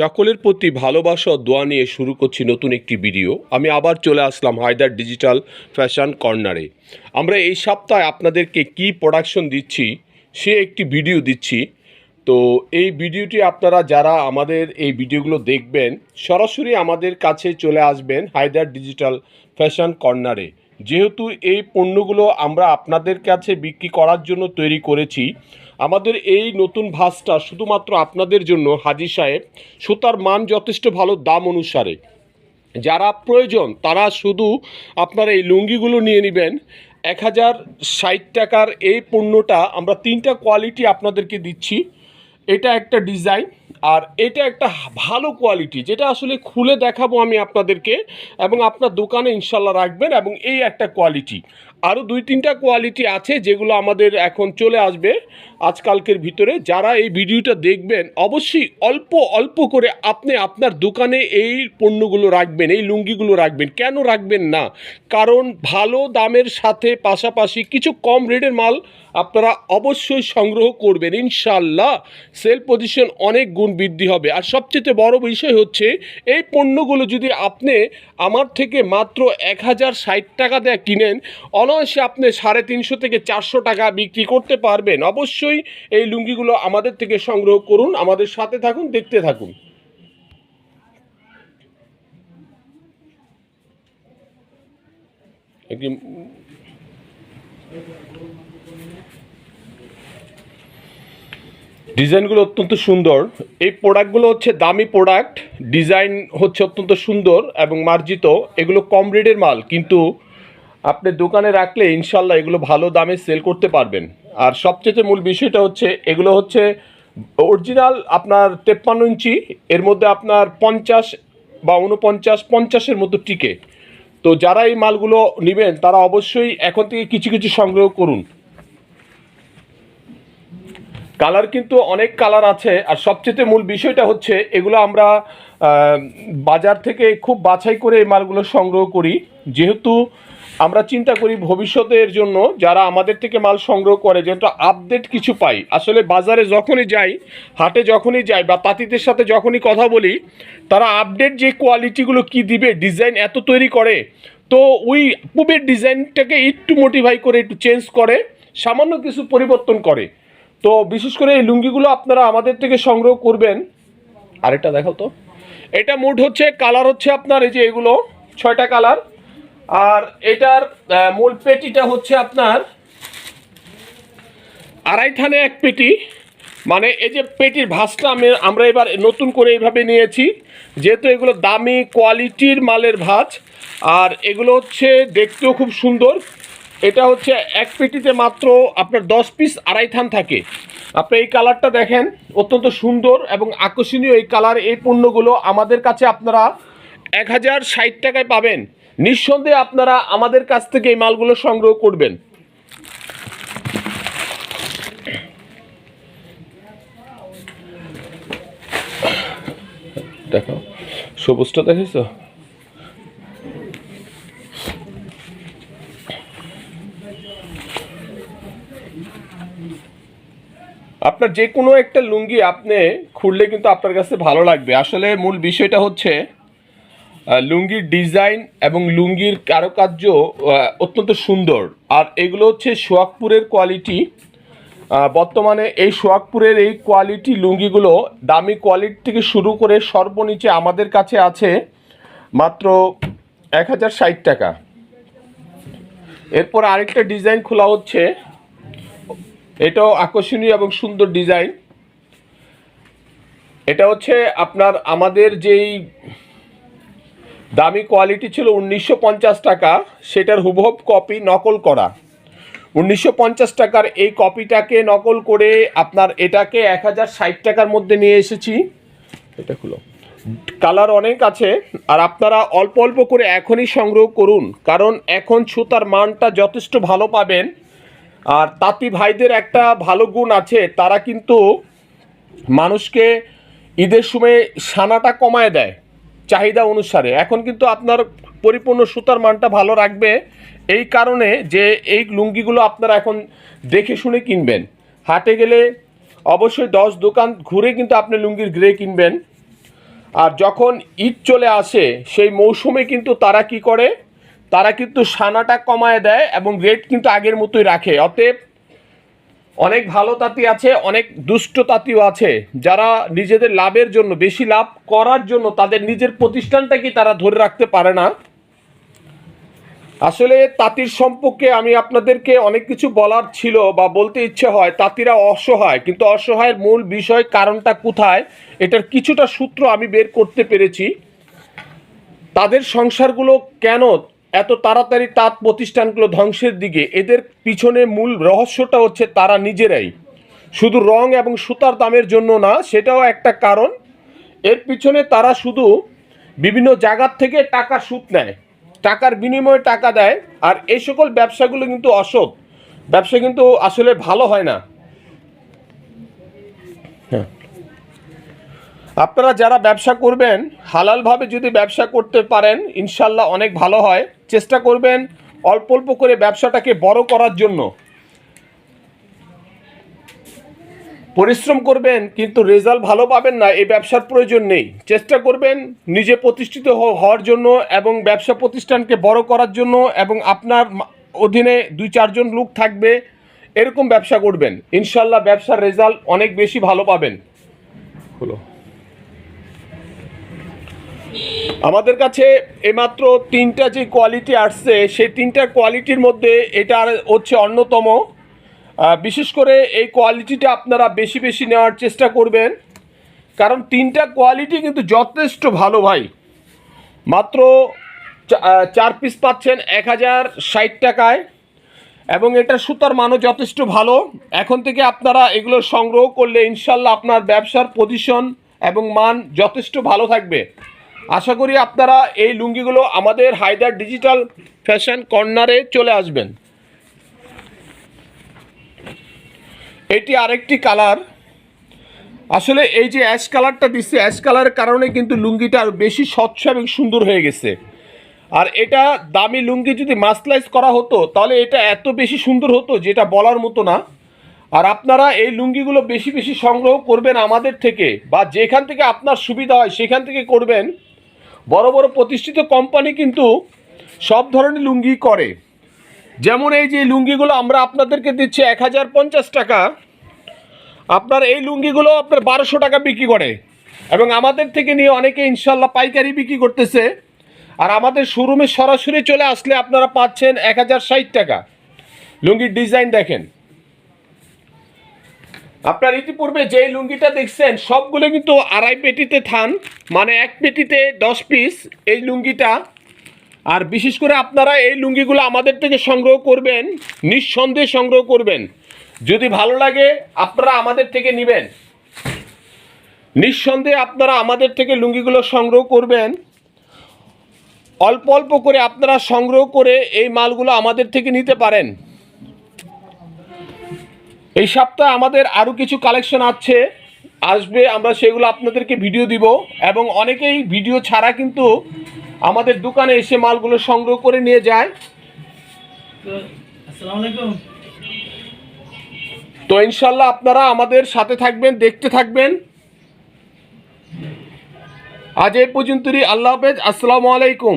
সকলের প্রতি ভালোবাসা দোয়া নিয়ে শুরু করছি নতুন একটি ভিডিও। আমি আবার চলে আসলাম হায়দার ডিজিটাল ফ্যাশন কর্নারে। আমরা এই সপ্তাহে আপনাদেরকে কি প্রোডাকশন দিচ্ছি, সে একটি ভিডিও দিচ্ছি। তো এই ভিডিওটি আপনারা যারা আমাদের এই ভিডিওগুলো দেখবেন, সরাসরি আমাদের কাছে চলে আসবেন হায়দার ডিজিটাল ফ্যাশন কর্নারে। যেহেতু এই পণ্যগুলো আমরা আপনাদের কাছে বিক্রি করার জন্য তৈরি করেছি আমাদের এই নতুন ভাসটা শুধুমাত্র আপনাদের জন্য, হাজি সাহেব। সুতার মান যথেষ্ট ভালো, দাম অনুসারে। যারা প্রয়োজন, তারা শুধু আপনারা এই লুঙ্গিগুলো নিয়ে নেবেন। এক হাজার ষাট টাকার এই পণ্যটা আমরা তিনটা কোয়ালিটি আপনাদেরকে দিচ্ছি। এটা একটা ডিজাইন আর এটা একটা ভালো কোয়ালিটি যেটা আসলে খুলে দেখাবো আমি আপনাদেরকে এবং আপনার দোকানে ইনশাল্লাহ রাখবেন এবং এই একটা কোয়ালিটি আরও দুই তিনটা কোয়ালিটি আছে যেগুলো আমাদের এখন চলে আসবে আজকালকের ভিতরে। যারা এই ভিডিওটা দেখবেন, অবশ্যই অল্প অল্প করে আপনি আপনার দোকানে এই পণ্যগুলো রাখবেন, এই লুঙ্গিগুলো রাখবেন। কেন রাখবেন না? কারণ ভালো দামের সাথে পাশাপাশি কিছু কম রেটের মাল আপনারা অবশ্যই সংগ্রহ করবেন। ইনশাল্লাহ সেল পজিশন অনেক গুণ বৃদ্ধি হবে। আর সবচেয়ে বড় বিষয় হচ্ছে, এই পণ্যগুলো যদি আপনি আমার থেকে মাত্র এক হাজার ষাট টাকা দিয়ে কিনেন অনায়াসে আপনি সাড়ে তিনশো থেকে চারশো টাকা বিক্রি করতে পারবেন। অবশ্যই এই লুঙ্গিগুলো আমাদের থেকে সংগ্রহ করুন, আমাদের সাথে থাকুন, দেখতে থাকুন। ডিজাইনগুলো অত্যন্ত সুন্দর। এই প্রোডাক্টগুলো হচ্ছে দামি প্রোডাক্ট, ডিজাইন হচ্ছে অত্যন্ত সুন্দর এবং মার্জিত। এগুলো কম রেটের মাল, কিন্তু আপনি দোকানে রাখলে ইনশাল্লাহ এগুলো ভালো দামে সেল করতে পারবেন। আর সবচেয়ে মূল বিষয়টা হচ্ছে, এগুলো হচ্ছে অরিজিনাল আপনার তেপ্পান্ন ইঞ্চি, এর মধ্যে আপনার পঞ্চাশ বা উনপঞ্চাশ পঞ্চাশের মতো টিকে। তো যারা এই মালগুলো নেবেন, তারা অবশ্যই এখন থেকে কিছু কিছু সংগ্রহ করুন। কালার কিন্তু অনেক কালার আছে, আর সবচেয়ে মূল বিষয়টা হচ্ছে, এগুলো আমরা বাজার থেকে খুব বাছাই করে এই মালগুলো সংগ্রহ করি। যেহেতু আমরা চিন্তা করি ভবিষ্যতের জন্য যারা আমাদের থেকে মাল সংগ্রহ করে, যেহেতু আপডেট কিছু পাই। আসলে বাজারে যখনই যাই, হাটে যখনই যাই বা তাঁতিদের সাথে যখনই কথা বলি, তারা আপডেট যে কোয়ালিটিগুলো কি দিবে ডিজাইন এত তৈরি করে, তো ওই পূবের ডিজাইনটাকে একটু মোটিফাই করে, একটু চেঞ্জ করে, সামান্য কিছু পরিবর্তন করে। তো বিশেষ করে এই লুঙ্গিগুলো আপনারা আমাদের থেকে সংগ্রহ করবেন। আরেকটা দেখাও তো। এটা মুড হচ্ছে কালার হচ্ছে আপনার এই যে এগুলো, ছয়টা কালার আর এটার মূল পেটিটা হচ্ছে আপনার আড়াই থানে এক পেটি। মানে এই যে পেটির ভাঁজটা আমি, আমরা এবার নতুন করে এইভাবে নিয়েছি। যেহেতু এগুলো দামি কোয়ালিটির মালের ভাঁজ, আর এগুলো হচ্ছে দেখতেও খুব সুন্দর। এটা হচ্ছে এক পেটিতে মাত্র আপনার দশ পিস আড়াই থান থাকে। আপনি এই কালারটা দেখেন, অত্যন্ত সুন্দর এবং আকর্ষণীয় এই কালার। এই পণ্যগুলো আমাদের কাছে আপনারা এক হাজার ষাট টাকায় পাবেন। নিঃসন্দেহে আপনারা আমাদের কাছ থেকে এই মালগুলো সংগ্রহ করবেন। দেখো, সবুজটা দেখেছ? আপনার যে কোনো একটা লুঙ্গি আপনি খুললে কিন্তু আপনার কাছে ভালো লাগবে। আসলে মূল বিষয়টা হচ্ছে লুঙ্গির ডিজাইন এবং লুঙ্গির কারুকার্য অত্যন্ত সুন্দর। আর এগুলো হচ্ছে সোয়াগপুরের কোয়ালিটি বর্তমানে এই সোয়াগপুরের এই কোয়ালিটি লুঙ্গিগুলো দামি কোয়ালিটি থেকে শুরু করে সর্বনিচে আমাদের কাছে আছে মাত্র এক হাজার ষাট টাকা। এরপর আরেকটা ডিজাইন খোলা হচ্ছে। এটাও আকর্ষণীয় এবং সুন্দর ডিজাইন। এটা হচ্ছে আপনার আমাদের যেই দামি কোয়ালিটি ছিল উনিশশো পঞ্চাশ টাকা, সেটার হুবহব কপি নকল করা। উনিশশো পঞ্চাশ টাকার এই কপিটাকে নকল করে আপনার এটাকে এক হাজার ষাট টাকার মধ্যে নিয়ে এসেছি। এটা খুলো। কালার অনেক আছে, আর আপনারা অল্প অল্প করে এখনই সংগ্রহ করুন, কারণ এখন সুতার মানটা যথেষ্ট ভালো পাবেন। আর তাঁতি ভাইদের একটা ভালো গুণ আছে, তারা কিন্তু মানুষকে ঈদের সময় সানাটা কমায় দেয়। চাহিদা অনুসারে। এখন কিন্তু আপনার পরিপূর্ণ সুতার মানটা ভালো রাখবে এই কারণে যে এই লুঙ্গিগুলো আপনারা এখন দেখে শুনে কিনবেন। হাটে গেলে অবশ্যই দশ দোকান ঘুরে কিন্তু আপনি লুঙ্গির গ্রে কিনবেন। আর যখন ঈদ চলে আসে, সেই মৌসুমে কিন্তু তারা কি করে? তারা কিন্তু সানাটা কমায় দেয় এবং রেট কিন্তু আগের মতোই রাখে। অতএব অনেক ভালো তাঁতি আছে, অনেক দুষ্ট তাঁতিও আছে। যারা নিজেদের লাভের জন্য, বেশি লাভ করার জন্য তাদের নিজের প্রতিষ্ঠানটাকে তারা ধরে রাখতে পারে না? আসলে তাঁতির সম্পর্কে আমি আপনাদেরকে অনেক কিছু বলার ছিল বা বলতে ইচ্ছে হয়, তাঁতিরা অসহায়। কিন্তু অসহায়ের মূল বিষয় কারণটা কোথায়, এটার কিছুটা সূত্র আমি বের করতে পেরেছি। তাদের সংসারগুলো কেন এত তাড়াতাড়ি তাঁত প্রতিষ্ঠানগুলো ধ্বংসের দিকে, এদের পিছনে মূল রহস্যটা হচ্ছে তারা নিজেরাই। শুধু রং এবং সুতার দামের জন্য না, সেটাও একটা কারণ। এর পিছনে তারা শুধু বিভিন্ন জায়গার থেকে টাকা সুদ নেয়, টাকার বিনিময়ে টাকা দেয়, আর এই সকল ব্যবসাগুলো কিন্তু অসৎ। ব্যবসা কিন্তু আসলে ভালো হয় না। আপনারা যারা ব্যবসা করবেন, হালালভাবে যদি ব্যবসা করতে পারেন, ইনশাল্লাহ অনেক ভালো হয়। চেষ্টা করবেন অল্প অল্প করে ব্যবসাটাকে বড় করার জন্য। পরিশ্রম করবেন, কিন্তু রেজাল্ট ভালো পাবেন না, এই ব্যবসার প্রয়োজন নেই। চেষ্টা করবেন নিজে প্রতিষ্ঠিত হওয়ার জন্য এবং ব্যবসা প্রতিষ্ঠানকে বড় করার জন্য এবং আপনার অধীনে দুই চারজন লোক থাকবে, এরকম ব্যবসা করবেন। ইনশাল্লাহ ব্যবসার রেজাল্ট অনেক বেশি ভালো পাবেন। হলো। আমাদের কাছে এমাত্র তিনটা যে কোয়ালিটি আসছে, সেই তিনটা কোয়ালিটির মধ্যে এটা হচ্ছে অন্যতম। বিশেষ করে এই কোয়ালিটিটা আপনারা বেশি বেশি নেওয়ার চেষ্টা করবেন। কারণ তিনটা কোয়ালিটি কিন্তু যথেষ্ট ভালো ভাই। মাত্র চার পিস পাচ্ছেন এক হাজার ষাট টাকায়। এবং এটা সুতার মানও যথেষ্ট ভালো। এখন থেকে আপনারা এগুলো সংগ্রহ করলে ইনশাল্লাহ আপনার ব্যবসার পজিশন এবং মান যথেষ্ট ভালো থাকবে। আশা করি আপনারা এই লুঙ্গিগুলো আমাদের হায়দার ডিজিটাল ফ্যাশন কর্নারে চলে আসবেন। এটি আরেকটি কালার। আসলে এই যে অ্যাশ কালারটা দিচ্ছে, অ্যাশ কালারের কারণে কিন্তু লুঙ্গিটা আরও বেশি স্বচ্ছ এবং সুন্দর হয়ে গেছে। আর এটা দামি লুঙ্গি যদি মাসলাইজ করা হতো, তাহলে এটা এত বেশি সুন্দর হতো যেটা বলার মতো না। আর আপনারা এই লুঙ্গিগুলো বেশি বেশি সংগ্রহ করবেন আমাদের থেকে বা যেখান থেকে আপনার সুবিধা হয় সেখান থেকে করবেন। বড় বড় প্রতিষ্ঠিত কোম্পানি কিন্তু সব ধরনের লুঙ্গি করে। যেমন এই যে লুঙ্গিগুলো আমরা আপনাদেরকে দিচ্ছি এক হাজার পঞ্চাশ টাকা, আপনার এই লুঙ্গিগুলো আপনার বারোশো টাকা বিক্রি করে। এবং আমাদের থেকে নিয়ে অনেকে ইনশাল্লাহ পাইকারি বিক্রি করতেছে। আর আমাদের শোরুমে সরাসরি চলে আসলে আপনারা পাচ্ছেন এক হাজার ষাট টাকা। লুঙ্গির ডিজাইন দেখেন। আপনার ইতিপূর্বে যে লুঙ্গিটা দেখছেন, সবগুলো কিন্তু আড়াই পেটিতে থান মানে এক পেটিতে দশ পিস এই লুঙ্গিটা। আর বিশেষ করে আপনারা এই লুঙ্গিগুলো আমাদের থেকে সংগ্রহ করবেন, নিঃসন্দেহে সংগ্রহ করবেন। যদি ভালো লাগে, আপনারা আমাদের থেকে নেবেন। নিঃসন্দেহে আপনারা আমাদের থেকে লুঙ্গিগুলো সংগ্রহ করবেন। অল্প অল্প করে আপনারা সংগ্রহ করে এই মালগুলো আমাদের থেকে নিতে পারেন। এই সপ্তাহে আমাদের আরও কিছু কালেকশন আছে। আসবে আমরা সেগুলো আপনাদেরকে ভিডিও দিব। এবং অনেকেই ভিডিও ছাড়া কিন্তু আমাদের দোকানে এসে মালগুলো সংগ্রহ করে নিয়ে যায়। তো ইনশাল্লাহ আপনারা আমাদের সাথে থাকবেন দেখতে থাকবেন। আজ এ পর্যন্তই আল্লাহ হাফেজ আসসালামু আলাইকুম।